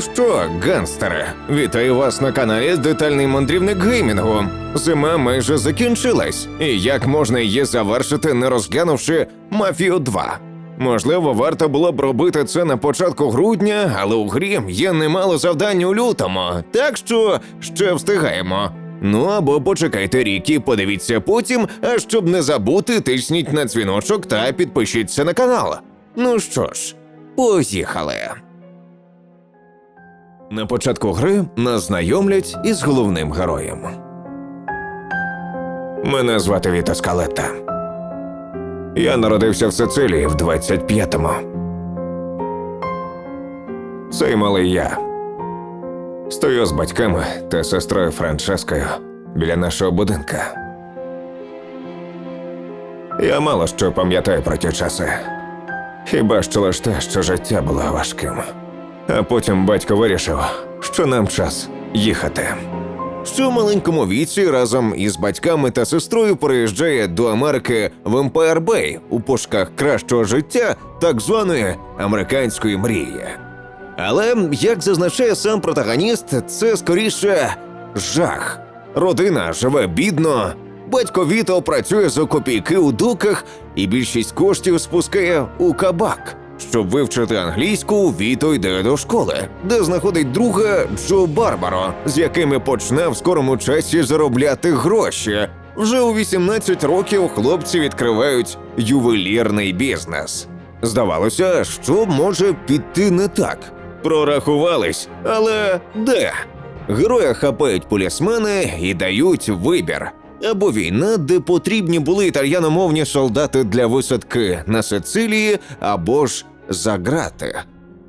Що, гангстери, вітаю вас на каналі Детальний мандрівник геймінгу. Зима майже закінчилась, і як можна її завершити, не розглянувши Мафію 2? Можливо, варто було б робити це на початку грудня, але у грі є немало завдань у лютому, так що ще встигаємо. Ну або почекайте рік і подивіться потім, а щоб не забути, тисніть на дзвіночок та підпишіться на канал. Ну що ж, поїхали. На початку гри нас знайомлять із головним героєм. Мене звати Віта Скалетта. Я народився в Сицилії в 25-му. Цей малий я. Стою з батьками та сестрою Франческою біля нашого будинка. Я мало що пам'ятаю про ті часи. Хіба що лише те, що життя було важким. А потім батько вирішив, що нам час їхати. Що в маленькому віці разом із батьками та сестрою переїжджає до Америки в Empire Bay у пошуках кращого життя, так званої американської мрії. Але як зазначає сам протагоніст, це скоріше жах. Родина живе бідно, батько Віто працює за копійки у дуках і більшість коштів спускає у кабак. Щоб вивчити англійську, Віто йде до школи, де знаходить друга Джо Барбаро, з якими почне в скорому часі заробляти гроші. Вже у 18 років хлопці відкривають ювелірний бізнес. Здавалося, що може піти не так. Прорахувались, але де? Героя хапають полісмени і дають вибір. Або війна, де потрібні були італьяномовні солдати для висадки на Сицилії, або ж за грати.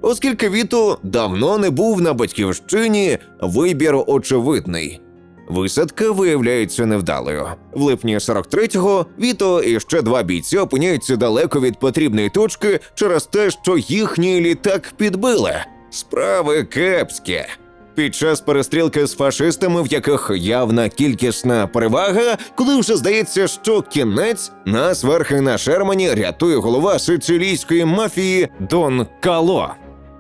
Оскільки Віто давно не був на батьківщині, вибір очевидний. Висадка виявляється невдалою. В липні 43-го Віто і ще два бійці опиняються далеко від потрібної точки через те, що їхній літак підбили. Справи кепські. Під час перестрілки з фашистами, в яких явна кількісна перевага, коли вже здається, що кінець нас верхи на Шермані рятує голова сицилійської мафії Дон Кало.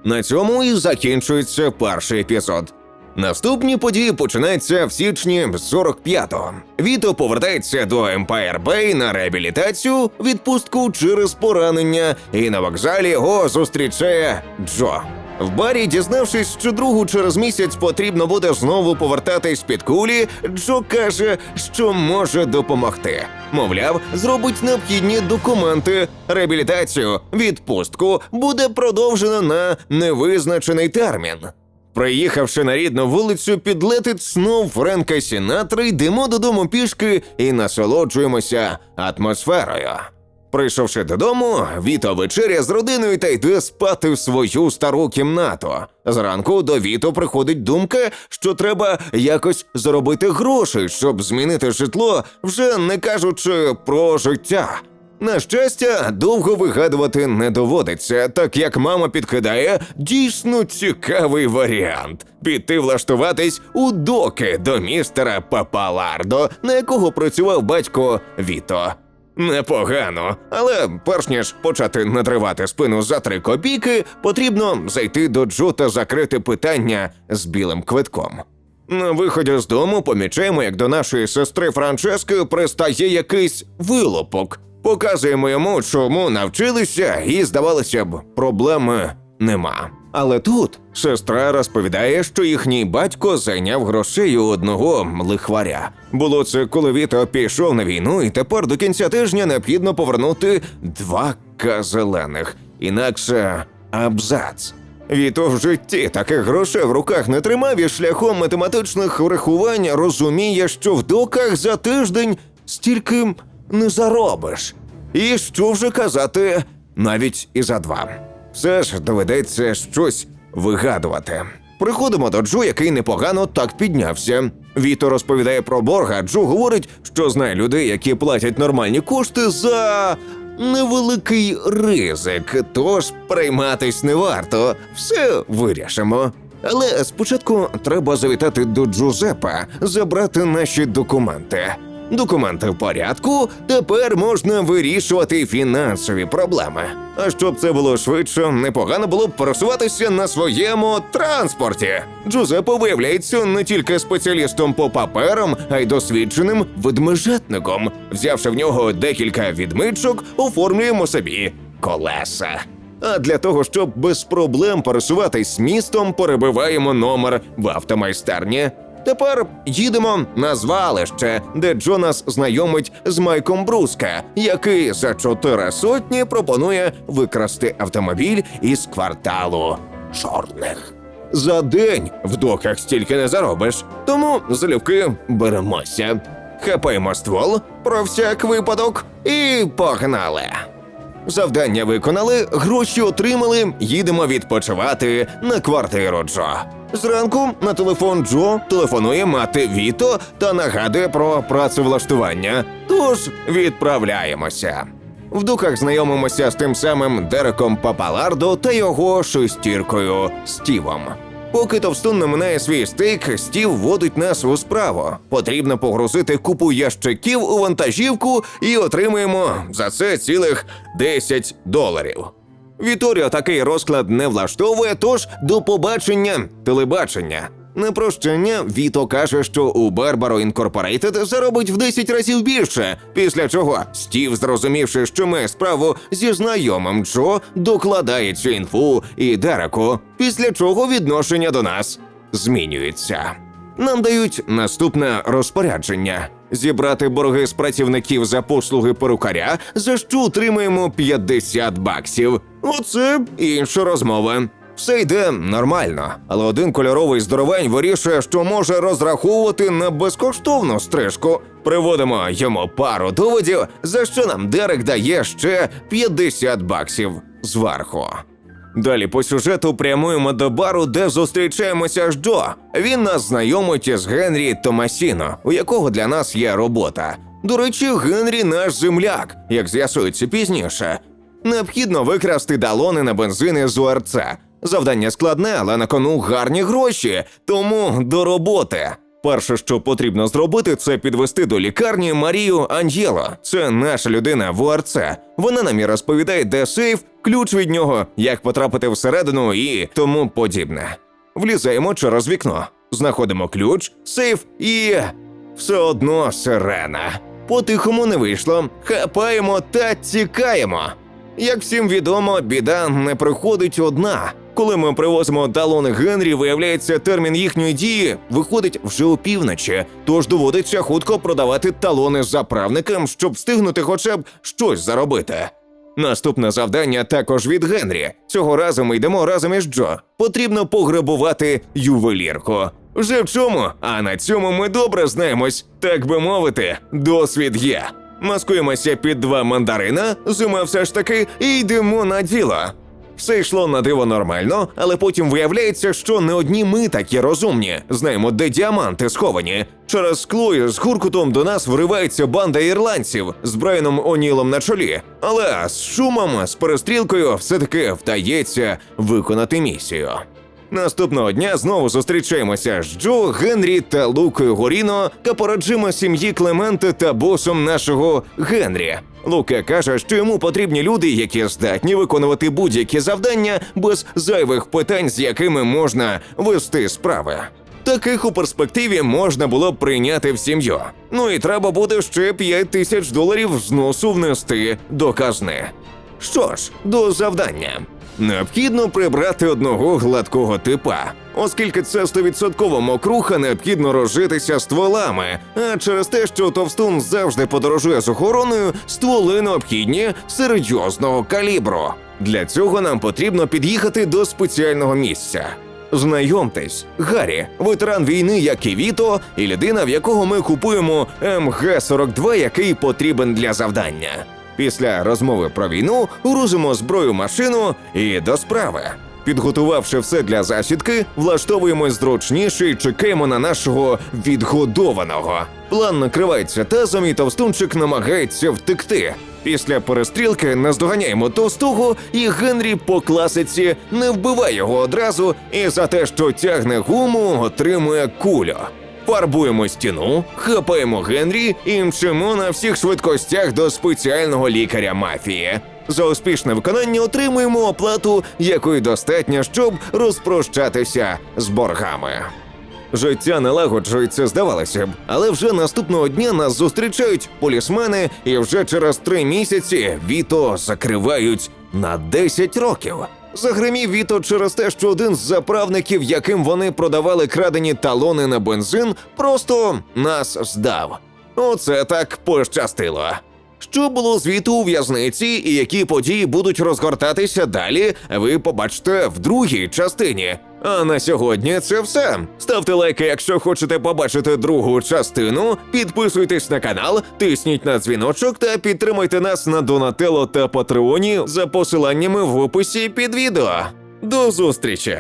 На цьому і закінчується перший епізод. Наступні події починаються в січні 45-го. Віто повертається до Empire Bay на реабілітацію, відпустку через поранення, і на вокзалі його зустрічає Джо. В барі, дізнавшись, що другу через місяць потрібно буде знову повертатись під кулі, Джо каже, що може допомогти. Мовляв, зробить необхідні документи, реабілітацію, відпустку буде продовжено на невизначений термін. Приїхавши на рідну вулицю, підлетить знов Френка Сінатри, йдемо додому пішки і насолоджуємося атмосферою. Прийшовши додому, Віто вечеря з родиною та йде спати в свою стару кімнату. Зранку до Віто приходить думка, що треба якось заробити грошей, щоб змінити житло, вже не кажучи про життя. На щастя, довго вигадувати не доводиться, так як мама підкидає дійсно цікавий варіант піти влаштуватись у доки до містера Папалардо, на якого працював батько Віто. Непогано, але перш ніж почати надривати спину за три копійки, потрібно зайти до Джо та закрити питання з білим квитком. На виході з дому помічаємо, як до нашої сестри Франчески пристає якийсь вилупок. Показуємо йому, чому навчилися, і здавалося б, проблеми нема. Але тут сестра розповідає, що їхній батько зайняв грошей у одного лихваря. Було це, коли Віто пішов на війну, і тепер до кінця тижня необхідно повернути два зелених, інакше абзац. Віто в житті таких грошей в руках не тримав і шляхом математичних врахувань розуміє, що в доках за тиждень стільки не заробиш. І що вже казати, навіть і за два. Все ж доведеться щось вигадувати. Приходимо до Джо, який непогано так піднявся. Віто розповідає про борг, а Джо говорить, що знає людей, які платять нормальні кошти за невеликий ризик. Тож прийматись не варто. Все вирішимо. Але спочатку треба завітати до Джузепа, забрати наші документи. Документи в порядку, тепер можна вирішувати фінансові проблеми. А щоб це було швидше, непогано було б пересуватися на своєму транспорті. Джузеппе виявляється не тільки спеціалістом по паперам, а й досвідченим ведмежатником. Взявши в нього декілька відмичок, оформлюємо собі колеса. А для того, щоб без проблем пересуватись містом, перебиваємо номер в автомайстерні. Тепер їдемо на звалище, де Джонас знайомить з Майком Бруска, який за чотири сотні пропонує викрасти автомобіль із кварталу чорних. За день в доках стільки не заробиш, тому залюбки беремося. Хапаємо ствол про всяк випадок і погнали. Завдання виконали, гроші отримали, їдемо відпочивати на квартиру Джо. Зранку на телефон Джо телефонує мати Віто та нагадує про працевлаштування. Тож відправляємося. В дуках знайомимося з тим самим Дереком Папалардо та його шестіркою Стівом. Поки Товстун не минає свій стейк, Стів вводить нас у справу. Потрібно погрузити купу ящиків у вантажівку і отримуємо за це цілих 10 доларів. Віторіо такий розклад не влаштовує, тож до побачення телебачення. На прощання Віто каже, що у Barbaro Incorporated заробить в 10 разів більше. Після чого Стів, зрозумівши, що має справу зі знайомим Джо, докладає цю інфу і Дереку. Після чого відношення до нас змінюється. Нам дають наступне розпорядження: зібрати борги з працівників за послуги перукаря, за що отримаємо 50 баксів. Оце інша розмова. Все йде нормально, але один кольоровий здоровень вирішує, що може розраховувати на безкоштовну стрижку. Приводимо йому пару доводів, за що нам Дерек дає ще 50 баксів зверху. Далі по сюжету прямуємо до бару, де зустрічаємося з Джо. Він нас знайомить із Генрі Томасіно, у якого для нас є робота. До речі, Генрі наш земляк, як з'ясується пізніше. Необхідно викрасти далони на бензини з УРЦ. Завдання складне, але на кону гарні гроші, тому до роботи. Перше, що потрібно зробити, це підвести до лікарні Марію Аньєло. Це наша людина в УРЦ. Вона нам і розповідає, де сейф, ключ від нього, як потрапити всередину і тому подібне. Влізаємо через вікно, знаходимо ключ, сейф і все одно сирена. По-тихому не вийшло, хапаємо та тікаємо. Як всім відомо, біда не приходить одна. Коли ми привозимо талони Генрі, виявляється, термін їхньої дії виходить вже опівночі, тож доводиться хутко продавати талони заправникам, щоб встигнути хоча б щось заробити. Наступне завдання також від Генрі. Цього разу ми йдемо разом із Джо. Потрібно пограбувати ювелірку. Вже в чому? А на цьому ми добре знаємось, так би мовити, досвід є. Маскуємося під два мандарина, зима все ж таки, і йдемо на діло. Все йшло на диво нормально, але потім виявляється, що не одні ми такі розумні. Знаємо, де діаманти сховані. Через скло з гуркутом до нас вривається банда ірландців з Брайаном Онілом на чолі. Але з шумом, з перестрілкою, все-таки вдається виконати місію. Наступного дня знову зустрічаємося з Джо, Генрі та Лукою Горіно, капораджима сім'ї Клементи та босом нашого Генрі. Лука каже, що йому потрібні люди, які здатні виконувати будь-які завдання без зайвих питань, з якими можна вести справи. Таких у перспективі можна було б прийняти в сім'ю. Ну і треба буде ще 5 тисяч доларів зносу внести до казни. Що ж, до завдання. Необхідно прибрати одного гладкого типа. Оскільки це стовідсотково мокруха, необхідно розжитися стволами. А через те, що товстун завжди подорожує з охороною, стволи необхідні серйозного калібру. Для цього нам потрібно під'їхати до спеціального місця. Знайомтесь, Гаррі, ветеран війни, як і Віто, і людина, в якого ми купуємо МГ-42, який потрібен для завдання. Після розмови про війну грузимо зброю машину і до справи. Підготувавши все для засідки, влаштовуємось зручніше і чекаємо на нашого відгодованого. План накривається тазом, і товстунчик намагається втекти. Після перестрілки наздоганяємо товстого, і Генрі по класиці не вбиває його одразу, і за те, що тягне гуму, отримує кулю. Фарбуємо стіну, хапаємо Генрі і мчимо на всіх швидкостях до спеціального лікаря мафії. За успішне виконання отримуємо оплату, якої достатньо, щоб розпрощатися з боргами. Життя налагоджується, здавалося б, але вже наступного дня нас зустрічають полісмени, і вже через три місяці Віто закривають на 10 років. Загримів Віто через те, що один з заправників, яким вони продавали крадені талони на бензин, просто нас здав. Оце так пощастило. Що було з Віто у в'язниці і які події будуть розгортатися далі, ви побачите в другій частині. А на сьогодні це все. Ставте лайки, якщо хочете побачити другу частину. Підписуйтесь на канал, тисніть на дзвіночок та підтримайте нас на Донателло та Патреоні за посиланнями в описі під відео. До зустрічі!